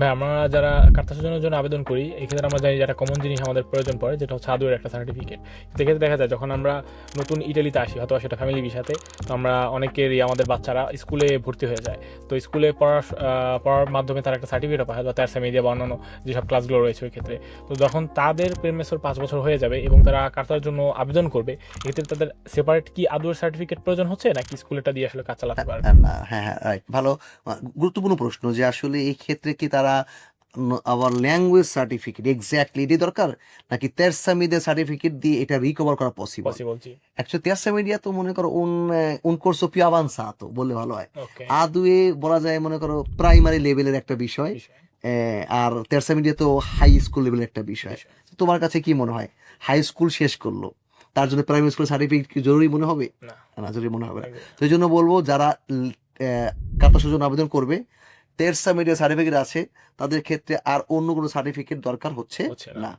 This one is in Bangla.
ভাই আমরা যারা কার্তা সূচনার জন্য আবেদন করি এক্ষেত্রে আমরা জানি যেটা কমন জিনিস আমাদের প্রয়োজন পড়ে যেটা হচ্ছে আদুয়ের একটা সার্টিফিকেট সেক্ষেত্রে দেখা যায় যখন আমরা নতুন ইটালিতে আসি হয়তো সেটা ফ্যামিলি বিষাতে তো আমরা অনেকেরই আমাদের বাচ্চারা স্কুলে ভর্তি হয়ে যায়। তো স্কুলে পড়ার পড়ার মাধ্যমে তারা একটা সার্টিফিকেট পায় বা তার মিডিয়া বা অন্যান্য যেসব ক্লাসগুলো রয়েছে ওই ক্ষেত্রে। তো যখন তাদের প্রেমেসর পাঁচ বছর হয়ে যাবে এবং তারা কার্তার জন্য আবেদন করবে এক্ষেত্রে তাদের সেপারেট কি আদুয়ের সার্টিফিকেট প্রয়োজন হচ্ছে নাকি স্কুলেটা দিয়ে আসলে কাজ চালাতে পারবে? হ্যাঁ, হ্যাঁ হ্যাঁ ভালো। গুরুত্বপূর্ণ প্রশ্ন যে আসলে এই ক্ষেত্রে কি তারা ন- আবার ল্যাঙ্গুয়েজ সার্টিফিকেট এক্স্যাক্টলি এটি দরকার? নাকি তেরসা মিডিয়া সার্টিফিকেট দিয়ে এটা রিকভার করা পসিবল জি। তেরসা মিডিয়া তো মনে করো উন উন কোর্সো পিউ আভান্সাতো বললে ভালো হয়। আদুয়ে বলা যায় মনে করো প্রাইমারি লেভেলের একটা বিষয় আর তেরসা মিডিয়া তো হাই স্কুল লেভেলের একটা বিষয়। তোমার কাছে কি মনে হয়? হাই স্কুল শেষ করল তার জন্য প্রাইমারি স্কুল সার্টিফিকেট কি জরুরি মনে হবে? না। জরুরি মনে হবে না। তো জন্য বলব যারা কাতা সুজন আবেদন করবে তেরসা মিডিয়া সার্টিফিকেট আছে তাদের ক্ষেত্রে আর অন্য কোনো সার্টিফিকেট দরকার হচ্ছে। না